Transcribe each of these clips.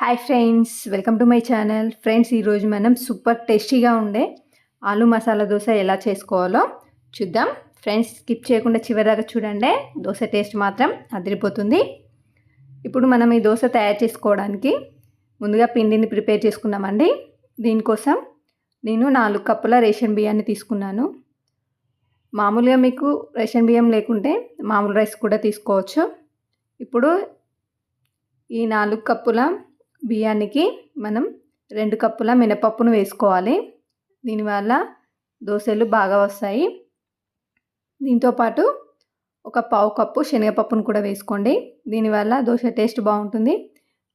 Hi friends welcome to my channel friends ఈరోజు మనం super టేస్టీగా ఉండే ఆలు మసాలా దోశ ఎలా చేసుకోవాలో చూద్దాం. ఫ్రెండ్స్ స్కిప్ చేయకుండా చివరిదాకా చూడండి. దోశ టేస్ట్ మాత్రం అదిరిపోతుంది. ఇప్పుడు మనం ఈ దోశ తయారు చేసుకోవడానికి ముందుగా పిండిని ప్రిపేర్ చేసుకున్నామండి దీనికోసం నేను నాలుగు కప్పుల రేషన్ బియ్యాన్ని తీసుకున్నాను. మామూలుగా మీకు రేషన్ బియ్యం లేకుంటే మామూలు రైస్ కూడా తీసుకోవచ్చు. ఇప్పుడు ఈ నాలుగు కప్పుల బియ్యానికి మనం రెండు కప్పుల మినపప్పును వేసుకోవాలి. దీనివల్ల దోశలు బాగా వస్తాయి. దీంతోపాటు ఒక పావు కప్పు శనగపప్పును కూడా వేసుకోండి. దీనివల్ల దోశ టేస్ట్ బాగుంటుంది.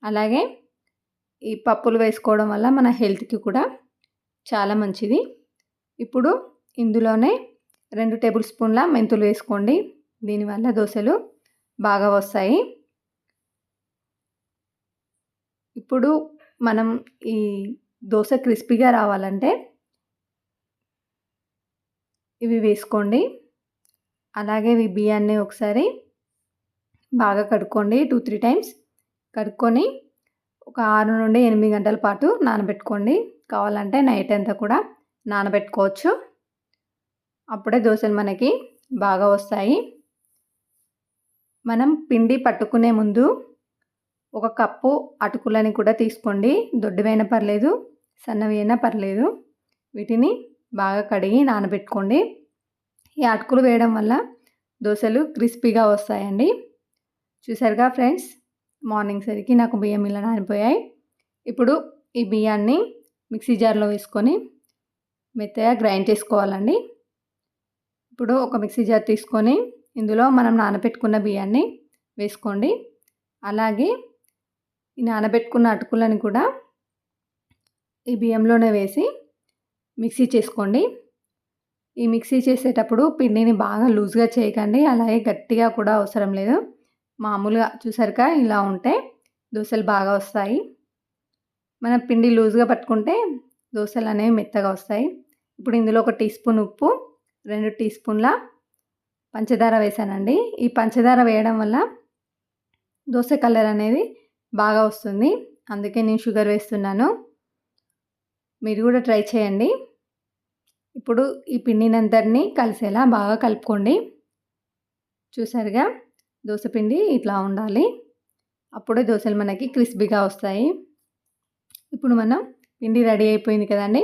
అలాగే ఈ పప్పులు వేసుకోవడం వల్ల మన హెల్త్కి కూడా చాలా మంచిది. ఇప్పుడు ఇందులోనే రెండు టేబుల్ స్పూన్ల మెంతులు వేసుకోండి. దీనివల్ల దోశలు బాగా వస్తాయి. ఇప్పుడు మనం ఈ దోశ క్రిస్పీగా రావాలంటే ఇవి వేసుకోండి. అలాగే ఇవి బియ్యాన్ని ఒకసారి బాగా కడుక్కోండి టూ త్రీ టైమ్స్. కడుక్కొని ఒక ఆరు నుండి ఎనిమిది గంటల పాటు నానబెట్టుకోండి. కావాలంటే నైట్ అంతా కూడా నానబెట్టుకోవచ్చు. అప్పుడే దోశలు మనకి బాగా వస్తాయి. మనం పిండి పట్టుకునే ముందు ఒక కప్పు అటుకులని కూడా తీసుకోండి. దొడ్డువైనా పర్లేదు సన్నవి అయినా పర్లేదు. వీటిని బాగా కడిగి నానబెట్టుకోండి. ఈ అటుకులు వేయడం వల్ల దోశలు క్రిస్పీగా వస్తాయండి. చూసారుగా ఫ్రెండ్స్ మార్నింగ్ సరికి నాకు బియ్యం ఇలా నానిపోయాయి. ఇప్పుడు ఈ బియ్యాన్ని మిక్సీ జార్లో వేసుకొని మెత్తగా గ్రైండ్ చేసుకోవాలండి. ఇప్పుడు ఒక మిక్సీ జార్ తీసుకొని ఇందులో మనం నానబెట్టుకున్న బియ్యాన్ని వేసుకోండి. అలాగే ఈ నానబెట్టుకున్న అటుకులను కూడా ఈ బియ్యంలోనే వేసి మిక్సీ చేసుకోండి. ఈ మిక్సీ చేసేటప్పుడు పిండిని బాగా లూజ్గా చేయకండి. అలాగే గట్టిగా కూడా అవసరం లేదు. మామూలుగా చూసారుక ఇలా ఉంటే దోశలు బాగా వస్తాయి. మనం పిండి లూజ్గా పట్టుకుంటే దోశలు అనేవి మెత్తగా వస్తాయి. ఇప్పుడు ఇందులో ఒక టీ స్పూన్ ఉప్పు రెండు టీ స్పూన్ల పంచదార వేసానండి. ఈ పంచదార వేయడం వల్ల దోశ కలర్ అనేది బాగా వస్తుంది. అందుకే నేను షుగర్ వేస్తున్నాను. మీరు కూడా ట్రై చేయండి. ఇప్పుడు ఈ పిండినంతటిని కలిసేలా బాగా కలుపుకోండి. చూసారుగా? దోశ పిండి ఇట్లా ఉండాలి. అప్పుడే దోశలు మనకి క్రిస్పీగా వస్తాయి. ఇప్పుడు మనం పిండి రెడీ అయిపోయింది కదండి.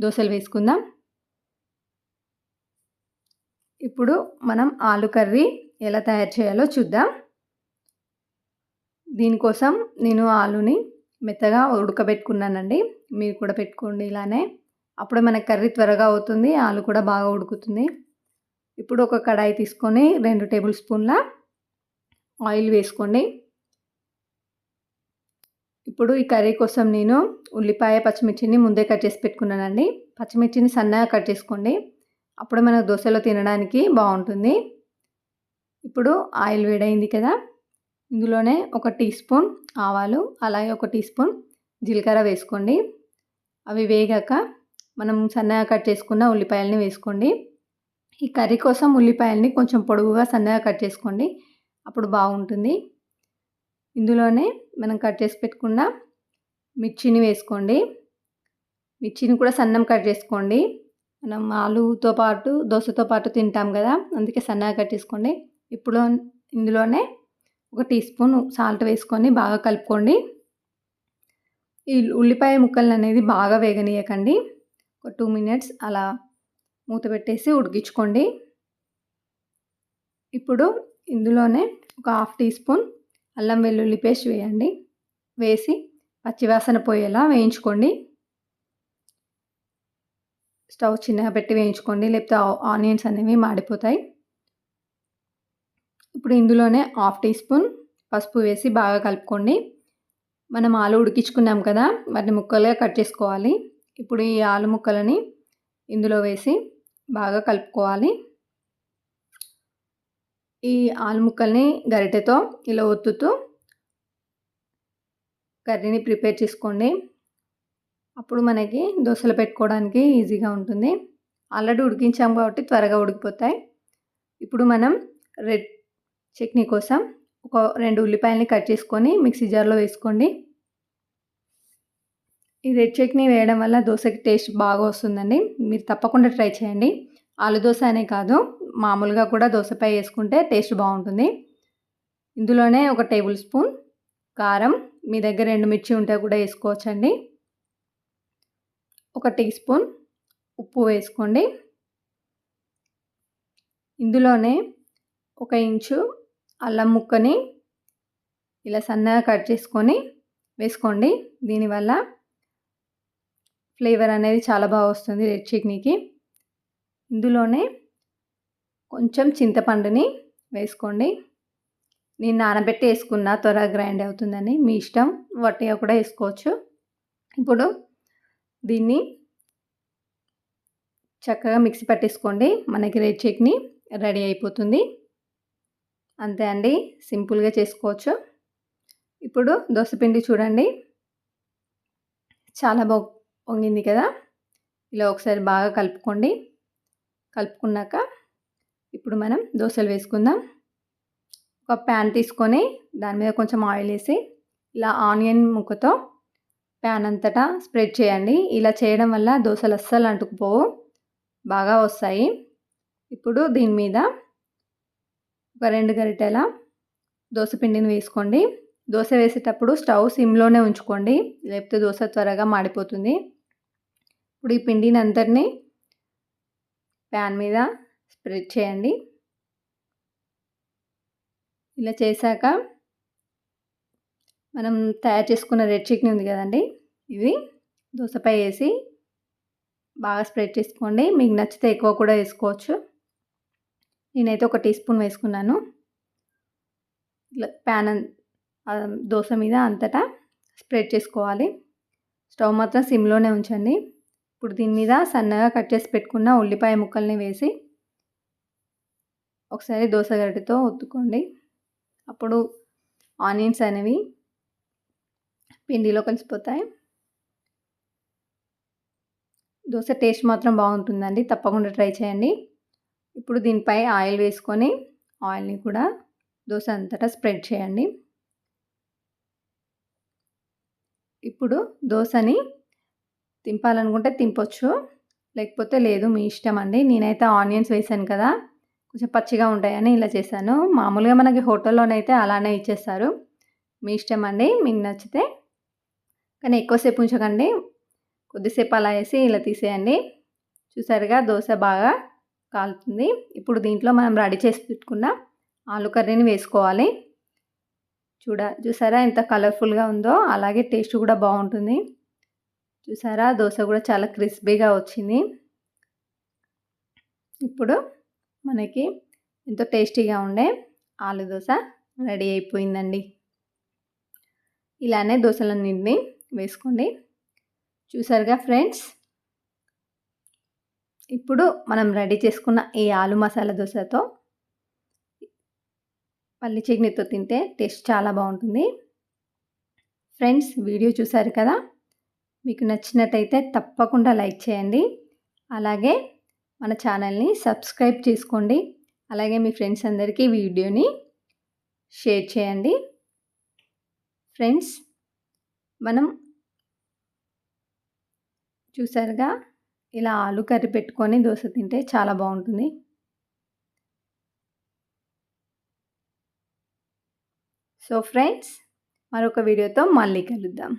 దోశలు వేసుకుందాం. ఇప్పుడు మనం ఆలు కర్రీ ఎలా తయారు చేయాలో చూద్దాం. దీనికోసం నేను ఆలుని మెత్తగా ఉడకబెట్టుకున్నానండి. మీరు కూడా పెట్టుకోండి ఇలానే. అప్పుడే మన కర్రీ త్వరగా అవుతుంది ఆలు కూడా బాగా ఉడుకుతుంది. ఇప్పుడు ఒక కడాయి తీసుకొని రెండు టేబుల్ స్పూన్ల ఆయిల్ వేసుకోండి. ఇప్పుడు ఈ కర్రీ కోసం నేను ఉల్లిపాయ పచ్చిమిర్చిని ముందే కట్ చేసి పెట్టుకున్నానండి. పచ్చిమిర్చిని సన్నగా కట్ చేసుకోండి. అప్పుడు మనకు దోశలో తినడానికి బాగుంటుంది. ఇప్పుడు ఆయిల్ వేడైంది కదా ఇందులోనే ఒక టీ స్పూన్ ఆవాలు అలాగే ఒక టీ స్పూన్ జీలకర్ర వేసుకోండి. అవి వేగాక మనం సన్నగా కట్ చేసుకున్న ఉల్లిపాయలని వేసుకోండి. ఈ కర్రీ కోసం ఉల్లిపాయలని కొంచెం పొడవుగా సన్నగా కట్ చేసుకోండి. అప్పుడు బాగుంటుంది. ఇందులోనే మనం కట్ చేసి పెట్టుకున్న మిర్చిని వేసుకోండి. మిర్చిని కూడా సన్నం కట్ చేసుకోండి. మనం ఆలుతో పాటు దోశతో పాటు తింటాం కదా అందుకే సన్నగా కట్ చేసుకోండి. ఇప్పుడు ఇందులోనే ఒక టీ స్పూన్ సాల్ట్ వేసుకొని బాగా కలుపుకోండి. ఈ ఉల్లిపాయ ముక్కలు అనేది బాగా వేగనీయకండి. ఒక టూ మినిట్స్ అలా మూత పెట్టేసి ఉడికించుకోండి. ఇప్పుడు ఇందులోనే ఒక హాఫ్ టీ స్పూన్ అల్లం వెల్లుల్లి పేస్ట్ వేయండి. వేసి పచ్చివాసన పోయేలా వేయించుకోండి. స్టవ్ చిన్నగా పెట్టి వేయించుకోండి. లేకపోతే ఆనియన్స్ అనేవి మాడిపోతాయి. ఇప్పుడు ఇందులోనే హాఫ్ టీ స్పూన్ పసుపు వేసి బాగా కలుపుకోండి. మనం ఆలు ఉడికించుకున్నాం కదా వాటిని ముక్కలుగా కట్ చేసుకోవాలి. ఇప్పుడు ఈ ఆలు ముక్కలని ఇందులో వేసి బాగా కలుపుకోవాలి. ఈ ఆలు ముక్కల్ని గరిటెతో ఇలా ఒత్తుతూ కర్రీని ప్రిపేర్ చేసుకోండి. అప్పుడు మనకి దోశలు పెట్టుకోవడానికి ఈజీగా ఉంటుంది. ఆల్రెడీ ఉడికించాం కాబట్టి త్వరగా ఉడికిపోతాయి. ఇప్పుడు మనం రెడ్ చట్నీ కోసం ఒక రెండు ఉల్లిపాయలని కట్ చేసుకొని మిక్సీ జార్లో వేసుకోండి. ఈ రెడ్ చట్నీ వేయడం వల్ల దోశకి టేస్ట్ బాగా వస్తుందండి. మీరు తప్పకుండా ట్రై చేయండి. ఆలు దోశ అనే కాదు మామూలుగా కూడా దోశపై వేసుకుంటే టేస్ట్ బాగుంటుంది. ఇందులోనే ఒక టేబుల్ స్పూన్ కారం మీ దగ్గర రెండు మిర్చి ఉంటే కూడా వేసుకోవచ్చండి. ఒక టీ స్పూన్ ఉప్పు వేసుకోండి. ఇందులోనే ఒక ఇంచు అల్లం ముక్కని ఇలా సన్నగా కట్ చేసుకొని వేసుకోండి. దీనివల్ల ఫ్లేవర్ అనేది చాలా బాగా వస్తుంది రెడ్ చట్నీకి ఇందులోనే కొంచెం చింతపండుని వేసుకోండి. నేను నానబెట్టి వేసుకున్న త్వరగా గ్రైండ్ అవుతుందని మీ ఇష్టం వట్టిగా కూడా వేసుకోవచ్చు. ఇప్పుడు దీన్ని చక్కగా మిక్సీ పట్టేసుకోండి. మనకి రెడ్ చట్నీ రెడీ అయిపోతుంది. అంతే అండి. సింపుల్గా చేసుకోవచ్చు. ఇప్పుడు దోశపిండి చూడండి. చాలా బాగా పొంగింది కదా? ఇలా ఒకసారి బాగా కలుపుకోండి. కలుపుకున్నాక ఇప్పుడు మనం దోశలు వేసుకుందాం. ఒక ప్యాన్ తీసుకొని దాని మీద కొంచెం ఆయిల్ వేసి ఇలా ఆనియన్ ముక్కతో ప్యాన్ అంతటా స్ప్రెడ్ చేయండి. ఇలా చేయడం వల్ల దోశలు అస్సలు అంటుకుపోవు. బాగా వస్తాయి. ఇప్పుడు దీని మీద ఒక రెండు గరిటెల దోశ పిండిని వేసుకోండి. దోశ వేసేటప్పుడు స్టవ్ సిమ్లోనే ఉంచుకోండి. లేకపోతే దోశ త్వరగా మాడిపోతుంది. ఇప్పుడు ఈ పిండిని అందరినీ ప్యాన్ మీద స్ప్రెడ్ చేయండి. ఇలా చేశాక మనం తయారు చేసుకున్న రెడ్ చికెన్ ఉంది కదండి. ఇది దోశపై వేసి బాగా స్ప్రెడ్ చేసుకోండి. మీకు నచ్చితే ఎక్కువ కూడా వేసుకోవచ్చు. నేనైతే ఒక టీ స్పూన్ వేసుకున్నాను. ఇట్లా ప్యాన్ దోశ మీద అంతటా స్ప్రెడ్ చేసుకోవాలి. స్టవ్ మాత్రం సిమ్లోనే ఉంచండి. ఇప్పుడు దీని మీద సన్నగా కట్ చేసి పెట్టుకున్న ఉల్లిపాయ ముక్కల్ని వేసి ఒకసారి దోశ గడ్డతో ఒత్తుకోండి. అప్పుడు ఆనియన్స్ అనేవి పిండిలో కలిసిపోతాయి. దోశ టేస్ట్ మాత్రం బాగుంటుందండి. తప్పకుండా ట్రై చేయండి. ఇప్పుడు దీనిపై ఆయిల్ వేసుకొని ఆయిల్ని కూడా దోశ అంతటా స్ప్రెడ్ చేయండి. ఇప్పుడు దోశని తింపాలనుకుంటే తింపొచ్చు లేకపోతే లేదు మీ ఇష్టం అండి. నేనైతే ఆనియన్స్ వేసాను కదా కొంచెం పచ్చిగా ఉంటాయని ఇలా చేశాను. మామూలుగా మనకి హోటల్లోనైతే అలానే ఇచ్చేస్తారు. మీ ఇష్టం అండి మీకు నచ్చితే. కానీ ఎక్కువసేపు ఉంచకండి కొద్దిసేపు అలా వేసి ఇలా తీసేయండి. చూసారుగా దోశ బాగా కాలుతుంది. ఇప్పుడు దీంట్లో మనం రెడీ చేసి పెట్టుకున్న ఆలు కర్రీని వేసుకోవాలి. చూడ చూసారా ఎంత కలర్ఫుల్గా ఉందో? అలాగే టేస్ట్ కూడా బాగుంటుంది. చూసారా? దోశ కూడా చాలా క్రిస్పీగా వచ్చింది. ఇప్పుడు మనకి ఎంతో టేస్టీగా ఉండే ఆలు దోశ రెడీ అయిపోయిందండి. ఇలానే దోశలన్నింటినీ వేసుకోండి. చూసారుగా ఫ్రెండ్స్? ఇప్పుడు మనం రెడీ చేసుకున్న ఈ ఆలు మసాలా దోశతో పల్లి చట్నీతో తింటే టేస్ట్ చాలా బాగుంటుంది. ఫ్రెండ్స్ వీడియో చూసారు కదా? మీకు నచ్చినట్టయితే తప్పకుండా లైక్ చేయండి. అలాగే మన ఛానల్ని సబ్స్క్రైబ్ చేసుకోండి. అలాగే మీ ఫ్రెండ్స్ అందరికీ వీడియోని షేర్ చేయండి. ఫ్రెండ్స్ మనం చూసారుగా ఇలా ఆలు కర్రీ పెట్టుకొని దోశ తింటే చాలా బాగుంటుంది. సో ఫ్రెండ్స్ మరొక వీడియోతో మళ్ళీ కలుద్దాం.